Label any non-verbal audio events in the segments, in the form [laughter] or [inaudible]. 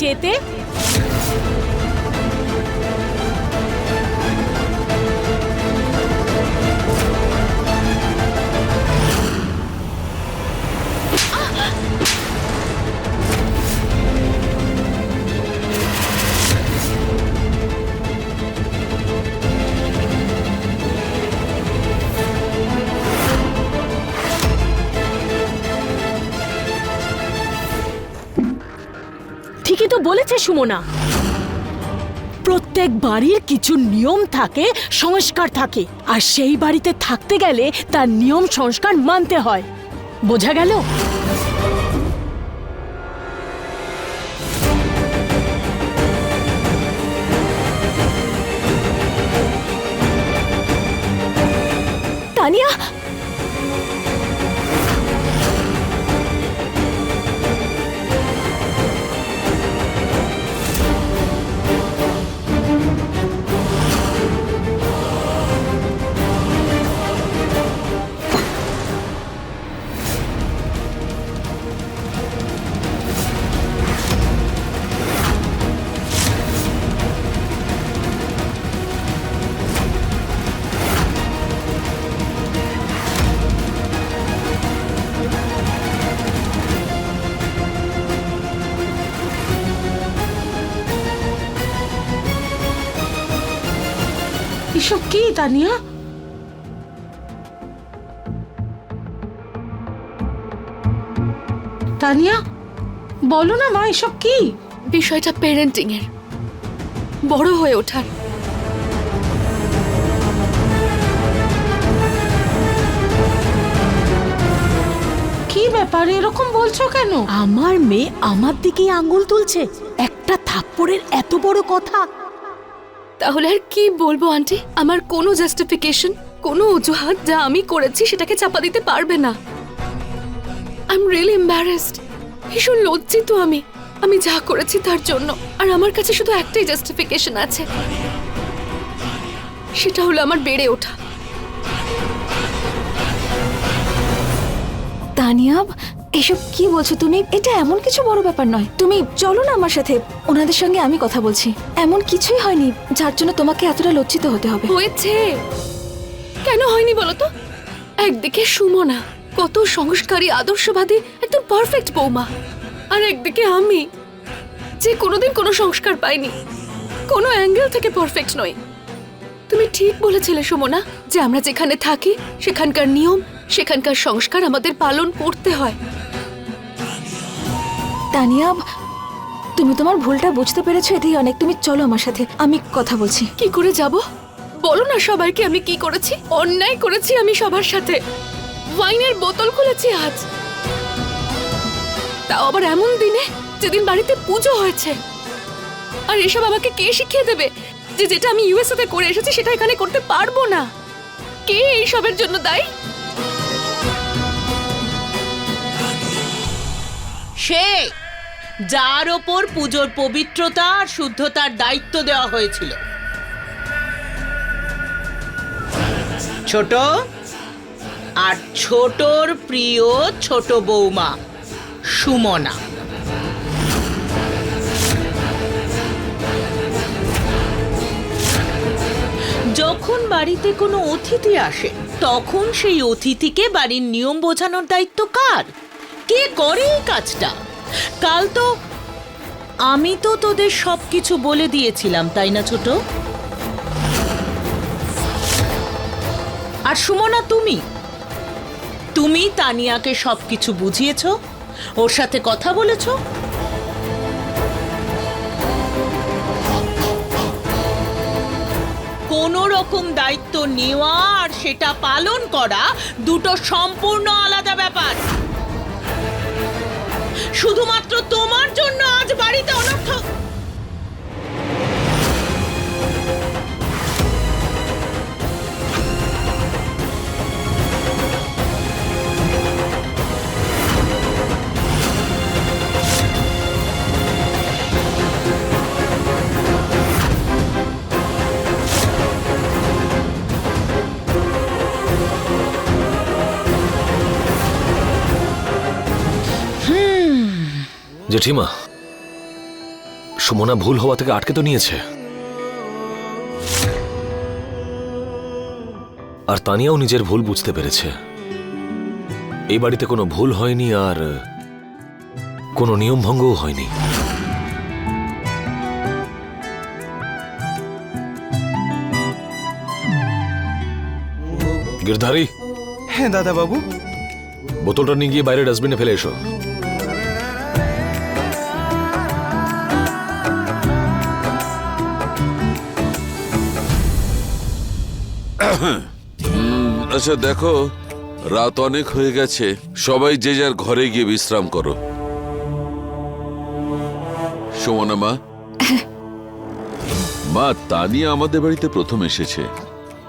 কি বলেছে সুমনা। প্রত্যেক বাড়ির কিছু নিয়ম থাকে, সংস্কার থাকে। আর সেই বাড়িতে থাকতে গেলে তার নিয়ম, সংস্কার মানতে হয়। বোঝা গেল? তানিয়া? তানিয়া বলো না মা এসব কি? বিষয়টা পেরেন্টিং এর বড় হয়ে ওঠার। কি ব্যাপার এরকম বলছো কেন? আমার মেয়ে আমার দিকেই আঙ্গুল তুলছে। একটা থাপ্পড়ের এত বড় কথা। তাহলে আর কি বলব, আন্টি? আমার কোনো জাস্টিফিকেশন কোনো অজুহাত যা আমি করেছি সেটাকে চাপা দিতে পারবে না। আই এম রিয়েলি এম্বারেসড ভীষণ লজ্জিত আমি। আমি যা করেছি তার জন্য। আর আমার কাছে শুধু একটাই জাস্টিফিকেশন আছে। সেটা হলো আমার বেড়ে ওঠা। তানিয়া এসব কি বলছো তুমি? এটা এমন কিছু বড় ব্যাপার নয়। তুমি চলো না আমার সাথে। ওনাদের সঙ্গে আমি কথা বলছি। এমন কিছুই হয়নি যার জন্য তোমাকে এতটা লজ্জিত হতে হবে। হয়েছে। কেন হয়নি বলো তো? একদিকে সুমনা কত সংস্কারী, আদর্শবাদী, একদম পারফেক্ট বৌমা। আর একদিকে আমি, যে কোনোদিন কোনো সংস্কার পাইনি। কোনো অ্যাঙ্গেল থেকে পারফেক্ট নই। তুমি ঠিক বলেছিলে সুমনা যে আমরা যেখানে থাকি, সেখানকার নিয়ম সেখানকার সংস্কার আমাদের পালন করতে হয়। তানিয়া, তুমি তোমার ভুলটা বুঝতে পেরেছ এটাই অনেক। তুমি চলো আমার সাথে, আমি কথা বলছি। কি করে যাব? বলো না সবাইকে আমি কি করেছি। অন্যায় করেছি আমি সবার সাথে। ওয়াইনের বোতল খুলেছি আজ। তাও আবার এমন দিনে যেদিন বাড়িতে পুজো হয়েছে। আর এসব আমাকে কে শিখিয়ে দেবে? যে যেটা আমি ইউএসএ তে করে এসেছি, সেটা এখানে করতে পারব না। কে এইসবের জন্য দায়ী? সে, যার ওপর পুজোর পবিত্রতা আর শুদ্ধতার দায়িত্ব দেওয়া হয়েছিল। ছোট আর ছোটর প্রিয় ছোট বৌমা, সুমনা। যখন বাড়িতে কোনো অতিথি আসে, তখন সেই অতিথিকে বাড়ির নিয়ম বোঝানোর দায়িত্ব কার? কে করে এই কাজটা? কাল তো আমি তো তোদের সব কিছু বলে দিয়েছিলাম, তাই না ছোট? আর সুমনা, তুমি? তুমি তানিয়াকে সব কিছু বুঝিয়েছ? ওর সাথে কথা বলেছ? কোনো রকম দায়িত্ব নেওয়া আর সেটা পালন করা দুটো সম্পূর্ণ আলাদা ব্যাপার। শুধুমাত্র তোমার জন্য আজ বাড়িতে অনর্থ জেঠিমা সুমনা ভুল হওয়া থেকে আটকে তো নিয়েছে। আর তানিয়াও নিজের ভুল বুঝতে পেরেছে। এই বাড়িতে কোনো ভুল হয়নি আর কোনো নিয়ম ভঙ্গও হয়নি। গিরধারী হ্যাঁ দাদা বাবু বোতলটা নিয়ে গিয়ে বাইরে ডাস্টবিনে ফেলে এসো। আচ্ছা দেখো রাত অনেক হয়ে গেছে। সবাই যে যার ঘরে গিয়ে বিশ্রাম করো। সুমনা মা। [laughs] মা তানিয়া আমাদের বাড়িতে প্রথম এসেছে।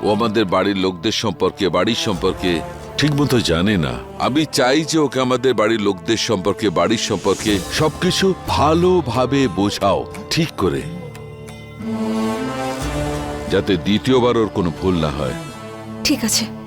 ও আমাদের বাড়ির লোকদের সম্পর্কে বাড়ির সম্পর্কে ঠিকমতো জানে না। আমি চাই যে ওকে আমাদের বাড়ির লোকদের সম্পর্কে বাড়ির সম্পর্কে সবকিছু ভালোভাবে বোঝাও ঠিক করে। যাতে দ্বিতীয়বার ওর কোনো ভুল না হয়। ঠিক আছে।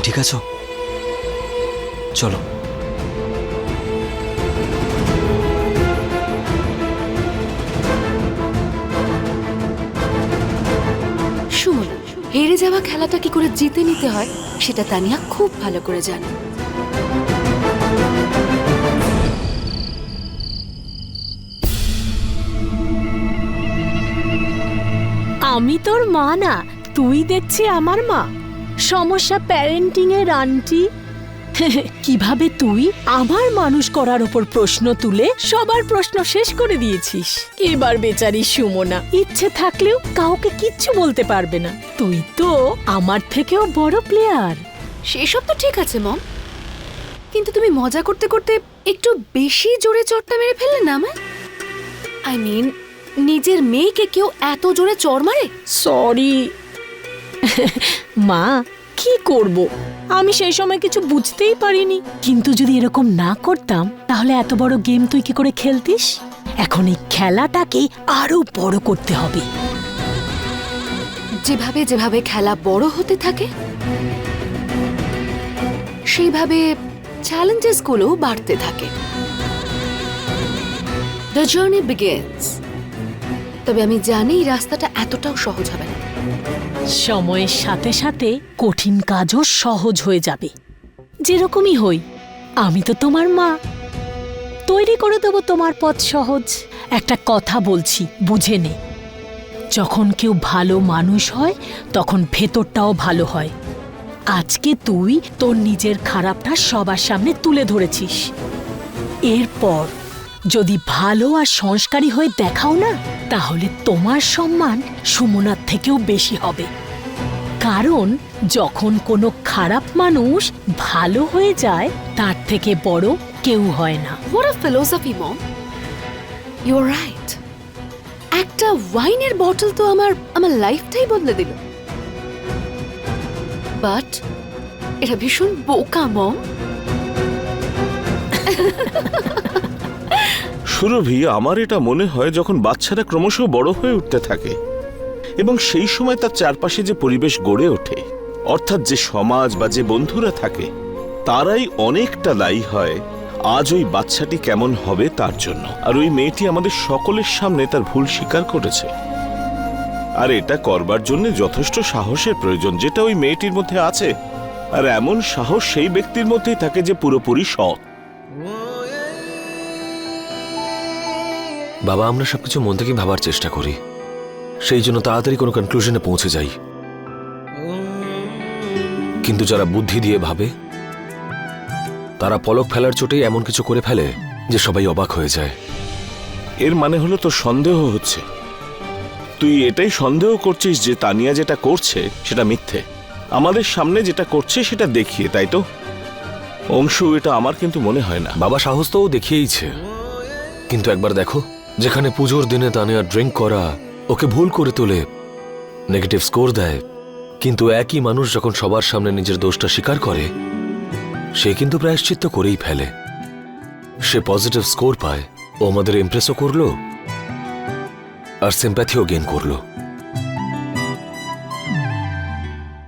তুমি ঠিক আছো? চলো। সুমন হেরে যাওয়া খেলাটা কি করে জিতে নিতে হয় সেটা তানিয়া খুব ভালো করে জানে। আমি তোর মা না তুই দেখছি আমার মা। সমস্যা প্যারেন্টিং এর আন্টি? [laughs] কীভাবে তুই আমার মানুষ করার ওপর প্রশ্ন তুলে সবার প্রশ্ন শেষ করে দিয়েছিস? এবার বেচারি সুমনা ইচ্ছে থাকলেও কাউকে কিচ্ছু বলতে পারবে না। তুই তো আমার থেকেও বড় প্লেয়ার সেসব তো ঠিক আছে মম। কিন্তু তুমি মজা করতে করতে একটু বেশি জোরে চড়টা মেরে ফেললে না আমায়? আই মিন নিজের মেয়েকে কেউ এত জোরে চড় মারে? সরি [laughs] মা কি করব? আমি সেই সময় কিছু বুঝতেই পারিনি। কিন্তু যদি এরকম না করতাম, তাহলে এত বড় গেম তুই কি করে খেলতিস? এখন এই খেলাটাকে আরও বড় করতে হবে। যেভাবে যেভাবে খেলা বড় হতে থাকে, সেইভাবে চ্যালেঞ্জেসগুলো বাড়তে থাকে। দ্য জার্নি বিগেন্স তবে আমি জানি রাস্তাটা এতটাও সহজ হবে না। সময়ের সাথে সাথে কঠিন কাজও সহজ হয়ে যাবে। যেরকমই হই, আমি তো তোমার মা। তৈরি করে দেবো তোমার পথ সহজ। একটা কথা বলছি, বুঝে নে। যখন কেউ ভালো মানুষ হয়, তখন ভেতরটাও ভালো হয়। আজকে তুই তোর নিজের খারাপটা সবার সামনে তুলে ধরেছিস। এরপর যদি ভালো আর সংস্কারী হয়ে দেখাও না, তাহলে তোমার সম্মান সুমনার থেকেও বেশি হবে। কারণ যখন কোনো খারাপ মানুষ ভালো হয়ে যায়, তার থেকে বড় কেউ হয় না। Philosophy mom you are right একটা ওয়াইনের বটল তো আমার আমার লাইফটাই বদলে দিল। বাট এটা ভীষণ বোকা মম [laughs] সুরভি, আমার এটা মনে হয় যখন বাচ্চারা ক্রমশ বড় হয়ে উঠতে থাকে এবং সেই সময় তার চারপাশে যে পরিবেশ গড়ে ওঠে, অর্থাৎ যে সমাজ বা যে বন্ধুরা থাকে, তারাই অনেকটা দায়ী হয় আজ ওই বাচ্চাটি কেমন হবে তার জন্য। আর ওই মেয়েটি আমাদের সকলের সামনে তার ভুল স্বীকার করেছে। আর এটা করবার জন্য যথেষ্ট সাহসের প্রয়োজন, যেটা ওই মেয়েটির মধ্যে আছে। আর এমন সাহস সেই ব্যক্তির মধ্যেই থাকে যে পুরোপুরি সৎ। বাবা আমরা সবকিছু মন থেকে ভাবার চেষ্টা করি। সেই জন্য তাড়াতাড়ি কোনো কনক্লুশনে পৌঁছে যাই। কিন্তু যারা বুদ্ধি দিয়ে ভাবে তারা পলক ফেলার চোটেই এমন কিছু করে ফেলে যে সবাই অবাক হয়ে যায়। এর মানে হলো তো সন্দেহ হচ্ছে। তুই এটাই সন্দেহ করছিস যে তানিয়া যেটা করছে সেটা মিথ্যে। আমাদের সামনে যেটা করছে সেটা দেখিয়ে তাই তো? অংশু এটা আমার কিন্তু মনে হয় না। বাবা সাহস তো দেখিয়েইছে। কিন্তু একবার দেখো। যেখানে পুজোর দিনে তানিয়া ড্রিঙ্ক করা ওকে ভুল করে তোলে, নেগেটিভ স্কোর দেয়। কিন্তু একই মানুষ যখন সবার সামনে নিজের দোষটা স্বীকার করে, সে কিন্তু প্রায়শ্চিত্ত করেই ফেলে। সে পজিটিভ স্কোর পায়, ও আমাদের ইমপ্রেসও করল, আর সিম্প্যাথিও গেইন করল।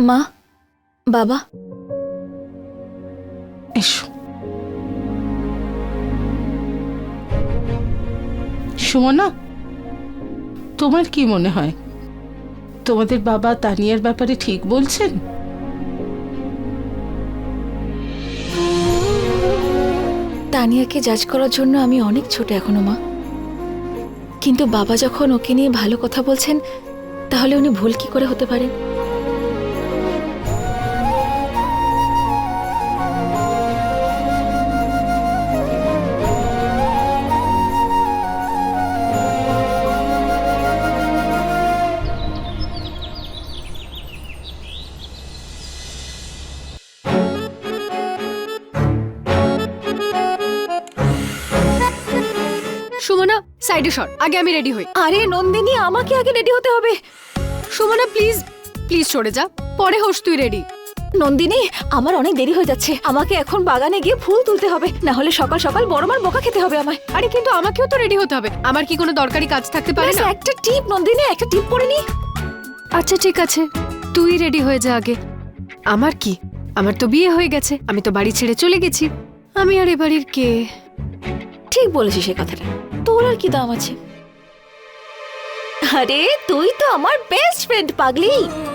মা, বাবা। এসো। সুমনা, তোমার কি মনে হয়? তোমাদের বাবা তানিয়ার ব্যাপারে ঠিক বলছেন? তানিয়াকে জাজ করার জন্য আমি অনেক ছোট এখনও, মা। কিন্তু বাবা যখন ওকে নিয়ে ভালো কথা বলছেন, তাহলে উনি ভুল কি করে হতে পারেন সাইডে সর আগে আমি রেডি হই। আরে নন্দিনী আমাকে আগে রেডি হতে হবে। সুমনা প্লিজ প্লিজ সরে যা। পরে হোস তুই রেডি নন্দিনী আমার অনেক দেরি হয়ে যাচ্ছে। আমাকে এখন বাগানে গিয়ে ফুল তুলতে হবে। না হলে সকাল সকাল বড় মার বোকা খেতে হবে আমায়। আরে কিন্তু আমাকেও তো রেডি হতে হবে। আমার কি কোনো দরকারি কাজ থাকতে পারে না? একটা টিপ নন্দিনী একটা টিপ পরে নি। আচ্ছা ঠিক আছে। তুই রেডি হয়ে যা আগে। আমার কি? আমার তো বিয়ে হয়ে গেছে। আমি তো বাড়ি ছেড়ে চলে গেছি। আমি আর এ বাড়ির কে? ঠিক বলেছিস সে কথাটা। তোর আর কি দাম আছে? আরে, তুই তো আমার বেস্ট ফ্রেন্ড পাগলি।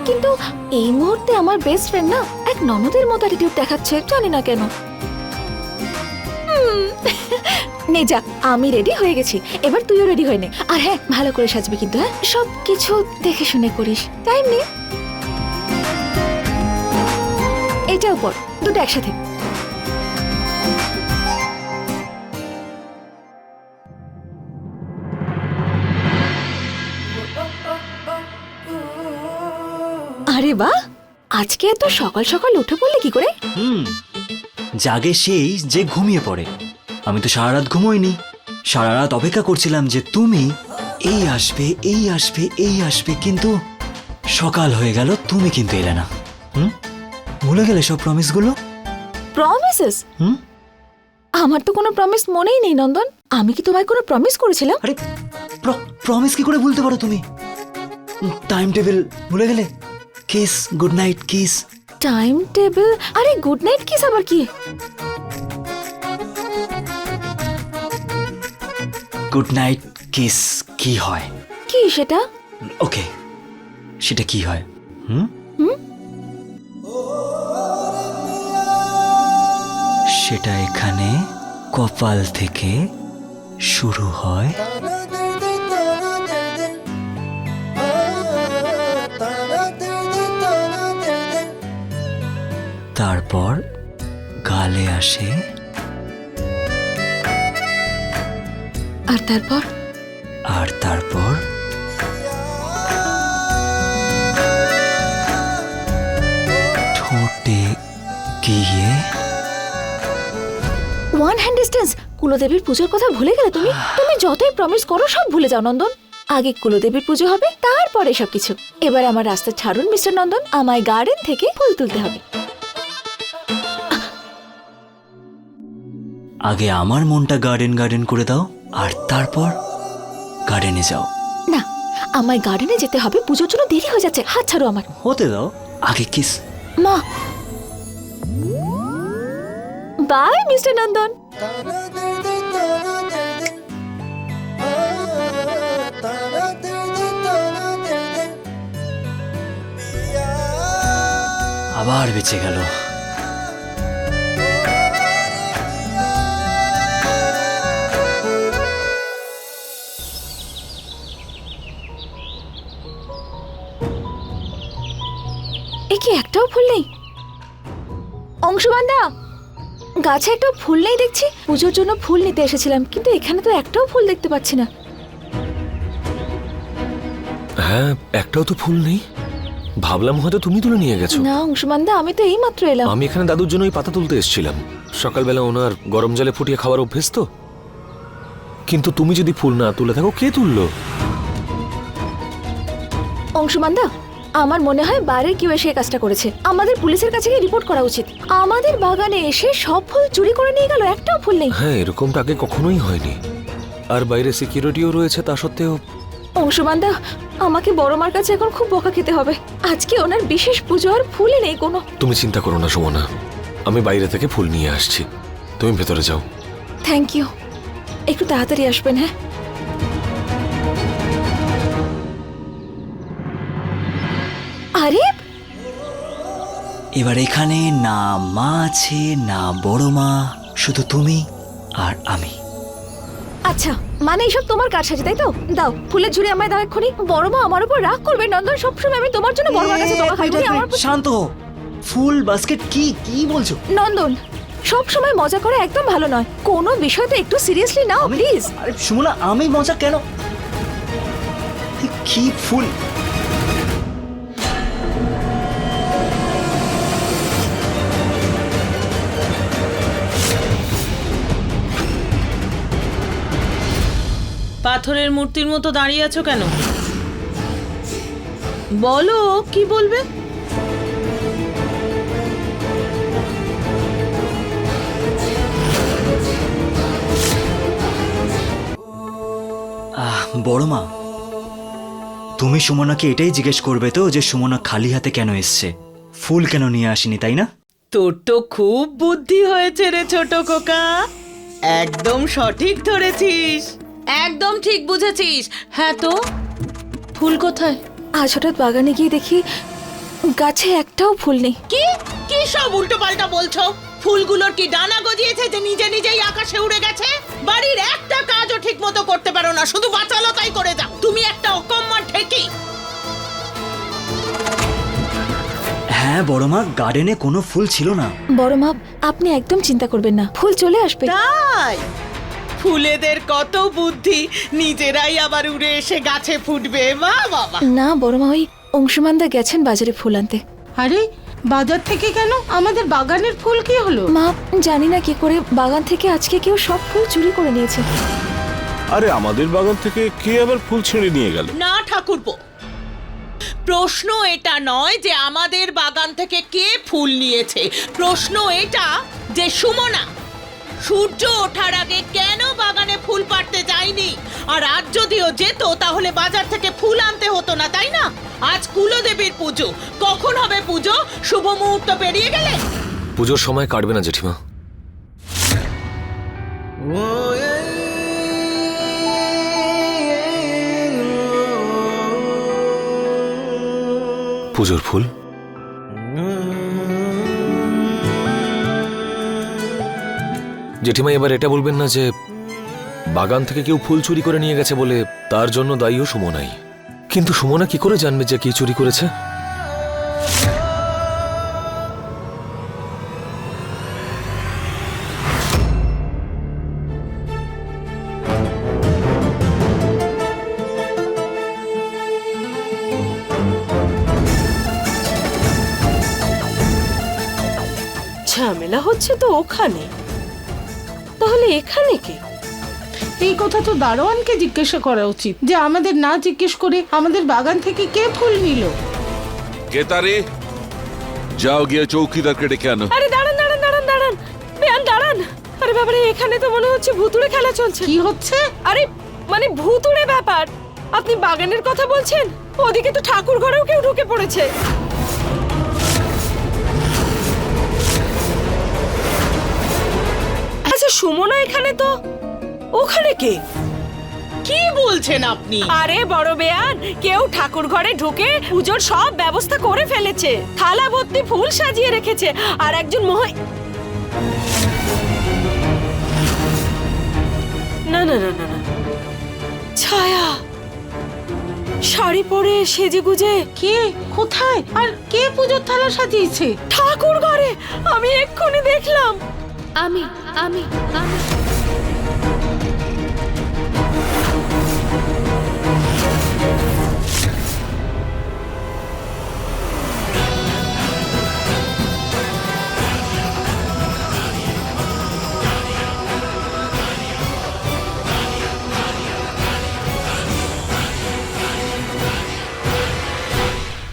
কিন্তু এই মুহূর্তে আমার বেস্ট ফ্রেন্ড না, এক ননদের মতো অ্যাটিটিউড দেখাচ্ছে, জানি না কেন। নে যা, আমি রেডি হয়ে গেছি। এবার তুইও রেডি হয়ে নে। আর হ্যাঁ ভালো করে সাজবি কিন্তু হ্যাঁ? সব কিছু দেখে শুনে করিস। টাইম নে। এটাও পর, দুটো একসাথে। আরে বাহ! আজকে এত সকাল সকাল উঠে পড়লে কি করে? হুম জাগে সেই যে ঘুমিয়ে পড়ে। আমি তো সারা রাত ঘুমোইনি। সারা রাত অপেক্ষা করছিলাম যে তুমি এই আসবে এই আসবে এই আসবে কিন্তু সকাল হয়ে গেল তুমি কিন্তু এলে না। হুম? ভুলে গেলে সব প্রমিসগুলো প্রমিসেস হুম? আমার তো কোনো প্রমিস মনেই নেই নন্দন। আমি কি তোমায় কোনো প্রমিস করেছিলাম? আরে প্রমিস কি করে ভুলতে পারো তুমি? টাইম টেবিল ভুলে গেলে kiss good night kiss time table আরে গুড নাইট কিস আবার কি? গুড নাইট কিস কি হয়? কি সেটা? ওকে সেটা কি হয়? হুম? সেটা এখানে কপাল থেকে শুরু হয়। তারপর গালে আসে। আর তারপর? আর তারপর? ঠোঁটে গিয়ে ওয়ান হ্যান্ড ডিস্টেন্স কুলদেবীর পুজোর কথা ভুলে গেলে তুমি? তুমি যতই প্রমিস করো সব ভুলে যাও নন্দন। আগে কুলদেবীর পুজো হবে তারপরে সবকিছু। এবার আমার রাস্তা ছাড়ুন মিস্টার নন্দন। আমায় গার্ডেন থেকে ফুল তুলতে হবে। আগে আমার মনটা গার্ডেন গার্ডেন করে দাও আর তারপর গার্ডেনে যাও। না আমায় গার্ডেনে যেতে হবে পুজোর জন্য দেরি হয়ে যাচ্ছে হাত ছাড়ো আমার হতে দাও আগে কিস মা। বাই মিস্টার নন্দন আবার বেঁচে গেল। গাছে একটা ফুল নেই দেখছি। পুজোর জন্য ফুল নিতে এসেছিলাম কিন্তু এখানে তো একটাও ফুল দেখতে পাচ্ছি না। হ্যাঁ একটাও তো ফুল নেই। ভাবলাম হয়তো তুমি তুলে নিয়ে গেছো। না অংশবান্ধা আমি তো এই মাত্র এলাম। আমি এখানে দাদুর জন্য ওই পাতা তুলতে এসেছিলাম। সকালবেলা ওনার গরম জলে ফুটিয়ে খাওয়ার অভ্যেস তো। কিন্তু তুমি যদি ফুল না তুলে থাকো কে তুললো? অংশুমানদা আমার মনে হয় বাইরের কেউ এসে কাজটা করেছে। আমাদের পুলিশের কাছে গিয়ে রিপোর্ট করা উচিত। আমাদের বাগানে এসে সব ফুল চুরি করে নিয়ে গেল একটাও ফুল নেই। হ্যাঁ এরকমটা আগে কখনোই হয়নি। আর বাইরে সিকিউরিটিও রয়েছে তা সত্ত্বেও অংশুমানদা আমাকে বড় মার কাছে এখন খুব বকা খেতে হবে। আজকে ওনার বিশেষ পুজো আর ফুলই নেই কোনো। তুমি চিন্তা করো না সুমনা। আমি বাইরে থেকে ফুল নিয়ে আসছি। তুমি ভেতরে যাও। থ্যাংক ইউ একটু তাড়াতাড়ি আসবেন হ্যাঁ? এবার এখানে না মা আছে না বড় মা শুধু তুমি আর আমি। আচ্ছা মানে এইসব তোমার কাজ সাজে তাই তো? দাও ফুলের ঝুড়ি আমায় দাও এক্ষুনি। বড় মা আমার উপর রাগ করবে নন্দন সবসময় আমি তোমার জন্য বড় মার কাছে তোমার খাই আমার শান্ত হও। ফুল বাস্কেট কি কি বলছো? নন্দন সব সময় মজা করা একদম ভালো নয়। কোনো বিষয়তে একটু সিরিয়াসলি নাও প্লিজ। আরে সুমনা আমি মজা কেন? কি ফুল? পাথরের মূর্তির মতো দাঁড়িয়ে আছো কেন? বলো কি বলবে? আহ, বড় মা তুমি সুমনাকে এটাই জিজ্ঞেস করবে তো যে সুমনা খালি হাতে কেন এসছে? ফুল কেন নিয়ে আসেনি তাই না? তোর তো খুব বুদ্ধি হয়েছে রে ছোট খোকা। একদম সঠিক ধরেছিস। একদম ঠিক বুঝেছিস। হ্যাঁ তো? ফুল কোথায়? আজ হঠাৎ বাগানে গিয়ে দেখি গাছে একটাও ফুল নেই। কি? কি সব উল্টো পাল্টা বলছো? ফুলগুলোর কি ডানা গজিয়েছে যে নিজে নিজেই আকাশে উড়ে গেছে? বাড়ির একটা কাজও ঠিক মতো করতে পারো না শুধু বাঁচালো তাই করে যাও। তুমি একটা অকম্মার ঠেকি হ্যাঁ বড় মা গার্ডেনে কোনো ফুল ছিল না। বড় মা আপনি একদম চিন্তা করবেন না। ফুল চলে আসবে। তাই? ফুলেদের কত বুদ্ধি। নিজেরাই আবার উড়ে এসে গাছে ফুটবে। মা বাবা না বড় মা ওই অংশুমানদা গেছেন বাজারে ফুল আনতে। আরে বাজার থেকে কেন? আমাদের বাগানের ফুল কি হলো? মা জানি না কি করে। বাগান থেকে আজকে কেউ সব ফুল চুরি করে নিয়েছে। আরে আমাদের বাগান থেকে কে আবার ফুল ছিঁড়ে নিয়ে গেল? না ঠাকুরপো। প্রশ্ন এটা নয় যে আমাদের বাগান থেকে কে ফুল নিয়েছে। প্রশ্ন এটা যে সুমনা সূর্য ওঠার আগে কেন বাগানে ফুল পাড়তে যায়নি? আর আজ যদিও যেত, তাহলে বাজার থেকে ফুল আনতে হতো না, তাই না? আজ কুলদেবীর পুজো। কখন হবে পুজো? শুভ মুহূর্ত পেরিয়ে গেলে? পুজোর সময় কাটবে না জেঠিমা। পুজোর ফুল? জেঠিমা এবার এটা বলবেন না যে বাগান থেকে কেউ ফুল চুরি করে নিয়ে গেছে বলে তার জন্য দায়ীও সুমনাই। কিন্তু সুমনা কি করে জানবে যে কি চুরি করেছে? ঝামেলা হচ্ছে তো ওখানে। তাহলে এখানে কে? এই কথা তো দারোয়ানকে জিজ্ঞাসা করা উচিত যে আমাদের না জিজ্ঞেস করে আমাদের বাগান থেকে কে ফুল নিল? কেতারে যাও গিয়ে চৌকিদারকে ডেকে আনো। আরে দাঁড়ান দাঁড়ান দাঁড়ান দাঁড়ান। বেয়ান দাঁড়ান। আরে বাবারে এখানে তো মনে হচ্ছে ভুতুড়ে খেলা চলছে। কি হচ্ছে? আরে মানে ভুতুড়ে ব্যাপার। আপনি বাগানের কথা বলছেন? ওদিকে তো ঠাকুর ঘরেও কেউ ঢুকে পড়েছে। এখানে তো ওখানে কে? কি বলছেন আপনি? আরে বড় বেয়ান কেউ ঠাকুর ঘরে ঢুকে পুজোর সব ব্যবস্থা করে ফেলেছে। থালা ভর্তি ফুল সাজিয়ে রেখেছে আর একজন মহ না না না না না। ছায়া শাড়ি পরে সেজে গুজে। কে? কোথায়? আর কে পুজোর থালা সাজিয়েছে? ঠাকুর ঘরে আমি এক্ষুনি দেখলাম। আমি আমি আমি।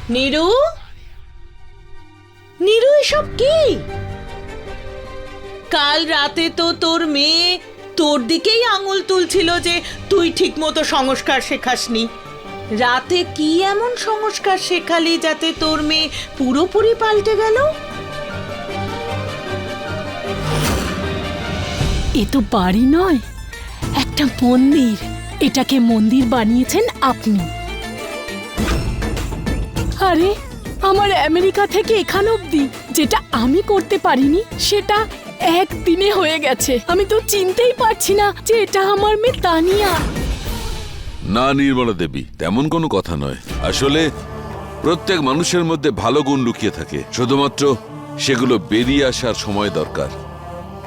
নিরু? নিরু এসব কি রাতে তো তোর মেয়ে তোর দিকেই আঙুল তুলছিল যে তুই ঠিকমতো সংস্কার শেখাসনি। রাতে কি এমন সংস্কার শেখালি যাতে তোর মেয়ে পুরোপুরি পাল্টে গেল? এ তো বাড়ি নয়, একটা মন্দির। এটাকে মন্দির বানিয়েছেন আপনি। আরে, আমার আমেরিকা থেকে এখান অব্দি যেটা আমি করতে পারিনি, সেটা একদিনে হয়ে গেছে। আমি তো চিনতেই পারছি না যে এটা আমার মেয়ে তানিয়া। না নির্মলা দেবী তেমন কোনো কথা নয়। আসলে প্রত্যেক মানুষের মধ্যে ভালো গুণ লুকিয়ে থাকে। শুধুমাত্র সেগুলো বেরিয়ে আসার সময় দরকার।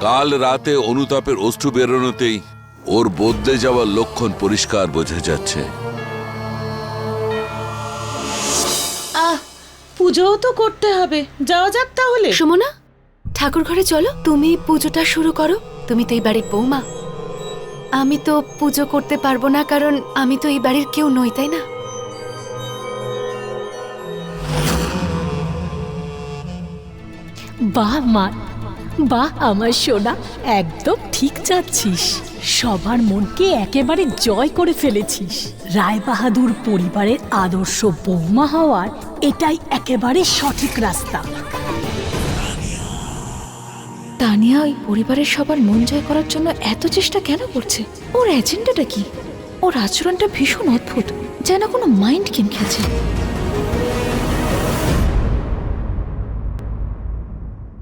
কাল রাতে অনুতাপের অশ্রু বেরোনোতেই ওর বদলে যাওয়ার লক্ষণ পরিষ্কার বোঝা যাচ্ছে। আহ পুজোও তো করতে হবে। যাওয়া যাক তাহলে। সুমনা ঠাকুর ঘরে চলো। তুমি পুজোটা শুরু করো। তুমি তো এই বাড়ির বৌমা। আমি তো পুজো করতে পারব না, কারণ আমি তো এই বাড়ির কেউ নই, তাই না? বাহ, মা। বাহ, আমার সোনা। একদম ঠিক যাচ্ছিস সবার মনকে একেবারে জয় করে ফেলেছিস। রায় বাহাদুর পরিবারের আদর্শ বৌমা হওয়ার এটাই একেবারে সঠিক রাস্তা। তানিয়া ওই পরিবারের সবার মন জয় করার জন্য এত চেষ্টা কেন করছে? ওর এজেন্ডাটা কি? ওর আচরণটা ভীষণ অদ্ভুত, যেন কোনো মাইন্ড গেম খেলছে।